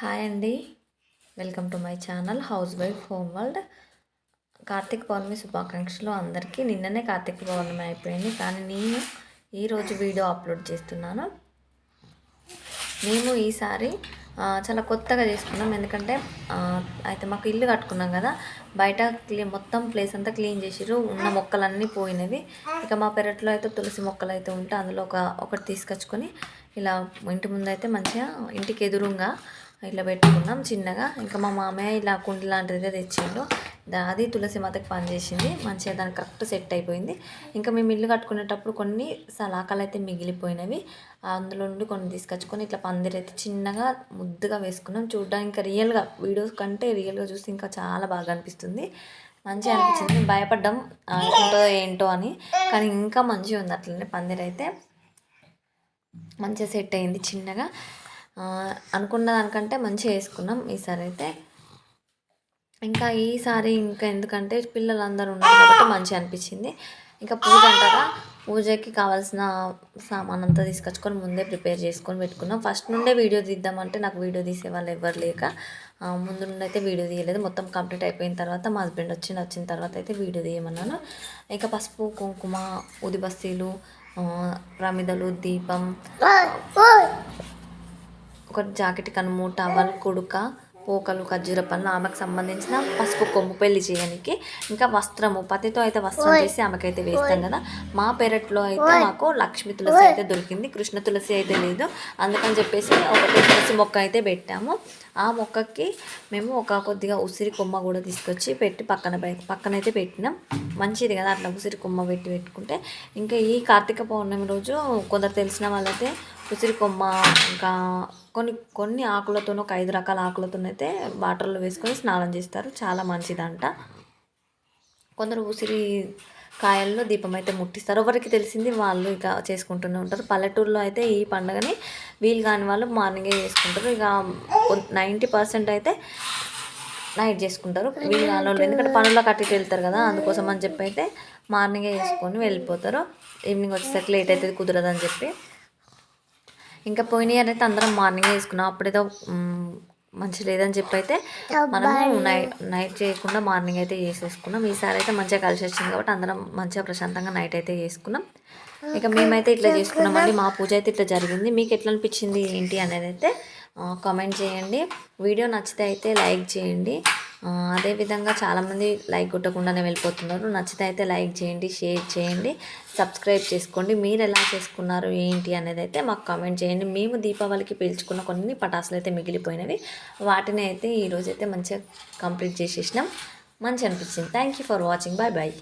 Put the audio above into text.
Hi అండి. Welcome to my channel house wife home world. Karthika Pournami శుభాకాంక్షలు అందరికీ. నిన్ననే కార్తీక పౌర్ణమి అయిపోయింది కానీ నేను ఈరోజు వీడియో అప్లోడ్ చేస్తున్నాను. మేము ఈసారి చాలా కొత్తగా చేసుకున్నాం. ఎందుకంటే అయితే మాకు ఇల్లు కట్టుకున్నాం కదా బయట క్లీన్ మొత్తం ప్లేస్ అంతా క్లీన్ చేసిరు ఉన్న మొక్కలన్నీ పోయినవి. ఇక మా పెరట్లో అయితే తులసి మొక్కలు అయితే ఉంటే అందులో ఒక ఒకటి తీసుకొచ్చుకొని ఇలా ఇంటి ముందు అయితే మంచిగా ఇంటికి ఎదురుగా ఇట్లా పెట్టుకున్నాం చిన్నగా. ఇంకా మా మామయ్య ఇలా కుండి లాంటిది తెచ్చిండు. అది తులసి మాతకి పనిచేసింది మంచిగా దానికి కరెక్ట్ సెట్ అయిపోయింది. ఇంకా మేము ఇల్లు కట్టుకునేటప్పుడు కొన్ని సలాకాలు అయితే మిగిలిపోయినవి. అందులో నుండి కొన్ని తీసుకొచ్చుకొని ఇట్లా పందిరి అయితే చిన్నగా ముద్దుగా వేసుకున్నాం. చూడడానికి ఇంకా రియల్గా వీడియోస్ కంటే రియల్గా చూస్తే ఇంకా చాలా బాగా అనిపిస్తుంది. మంచిగా అనిపించింది. భయపడ్డాం ఏంటో ఏంటో అని. కానీ ఇంకా మంచిగా ఉంది అట్లనే పందిరి అయితే. మంచిగా సెట్ అయింది చిన్నగా. అనుకున్న దానికంటే మంచిగా వేసుకున్నాం. ఈసారి అయితే ఇంకా ఈసారి ఇంకా ఎందుకంటే పిల్లలందరూ ఉన్నారు కాబట్టి మంచిగా అనిపించింది. ఇంకా పూజ అంటారా? పూజకి కావాల్సిన సామాన్ అంతా తీసుకొచ్చుకొని ముందే ప్రిపేర్ చేసుకొని పెట్టుకున్నాం. ఫస్ట్ నుండే వీడియో తీద్దామంటే నాకు వీడియో తీసే వాళ్ళు ఎవరు లేక ముందు నుండి అయితే వీడియో తీయలేదు. మొత్తం కంప్లీట్ అయిపోయిన తర్వాత మా హస్బెండ్ వచ్చిన వచ్చిన తర్వాత అయితే వీడియో తీయమన్నాను. ఇంకా పసుపు కుంకుమ ఉదిబస్తీలు ప్రమిదలు దీపం ఒక జాకెట్ కనుము టవల్ కుడుక పోకలు ఖర్జూర పనులు ఆమెకు సంబంధించిన పసుపు కొమ్ము పెళ్ళి చేయడానికి ఇంకా వస్త్రము పతితో అయితే వస్త్రం చేసి ఆమెకైతే వేస్తాం కదా. మా పెరట్లో అయితే మాకు లక్ష్మీ తులసి అయితే దొరికింది. కృష్ణ తులసి అయితే లేదు. అందుకని చెప్పేసి ఒకటి తులసి మొక్క అయితే పెట్టాము. ఆ మొక్కకి మేము ఒక కొద్దిగా ఉసిరి కొమ్మ కూడా తీసుకొచ్చి పెట్టి పక్కన పె- పక్కనైతే పెట్టినాం. మంచిది కదా అట్లా ఉసిరి కొమ్మ పెట్టి పెట్టుకుంటే. ఇంకా ఈ కార్తీక పౌర్ణమి రోజు కొందరు తెలిసిన వాళ్ళైతే ఉసిరి కొమ్మ ఇంకా కొన్ని కొన్ని ఆకులతోనూ ఒక ఐదు రకాల ఆకులతోనైతే వాటర్లో వేసుకొని స్నానం చేస్తారు. చాలా మంచిదంట. కొందరు ఉసిరి కాయల్లో దీపం అయితే ముట్టిస్తారు. ఎవరికి తెలిసింది వాళ్ళు ఇక చేసుకుంటూనే ఉంటారు. పల్లెటూరులో అయితే ఈ పండుగని వీలు కాని వాళ్ళు మార్నింగే చేసుకుంటారు. ఇక నైంటీ పర్సెంట్ అయితే నైట్ చేసుకుంటారు. వీలు కాని వాళ్ళు ఎందుకంటే పనుల్లో కట్టి వెళ్తారు కదా అందుకోసం అని చెప్పి అయితే మార్నింగే చేసుకొని వెళ్ళిపోతారు. ఈవినింగ్ వచ్చేసరికి లేట్ అవుతుంది కుదరదని చెప్పి. ఇంకా పోయిన ఇయర్ అయితే అందరం మార్నింగ్ వేసుకున్నాం అప్పుడేదో మంచి లేదని చెప్పి అయితే మనము నైట్ నైట్ చేయకుండా మార్నింగ్ అయితే చేసేసుకున్నాం. ఈసారి అయితే మంచిగా కలిసి వచ్చింది కాబట్టి అందరం మంచిగా ప్రశాంతంగా నైట్ అయితే చేసుకున్నాం. ఇక మేమైతే ఇట్లా చేసుకున్నామండి. మా పూజ అయితే ఇట్లా జరిగింది. మీకు ఎట్లా అనిపించింది ఏంటి అనేది అయితే కామెంట్ చేయండి. వీడియో నచ్చితే అయితే లైక్ చేయండి. అదేవిధంగా చాలామంది లైక్ కొట్టకుండానే వెళ్ళిపోతున్నారు. నచ్చితే అయితే లైక్ చేయండి షేర్ చేయండి సబ్స్క్రైబ్ చేసుకోండి. మీరు ఎలా చేసుకున్నారు ఏంటి అనేది అయితే మాకు కామెంట్ చేయండి. మేము దీపావళికి పీల్చుకున్న కొన్ని పటాసులు అయితే మిగిలిపోయినవి. వాటిని అయితే ఈరోజు అయితే మంచిగా కంప్లీట్ చేసేసినాం. మంచి అనిపించింది. Thank you for watching bye bye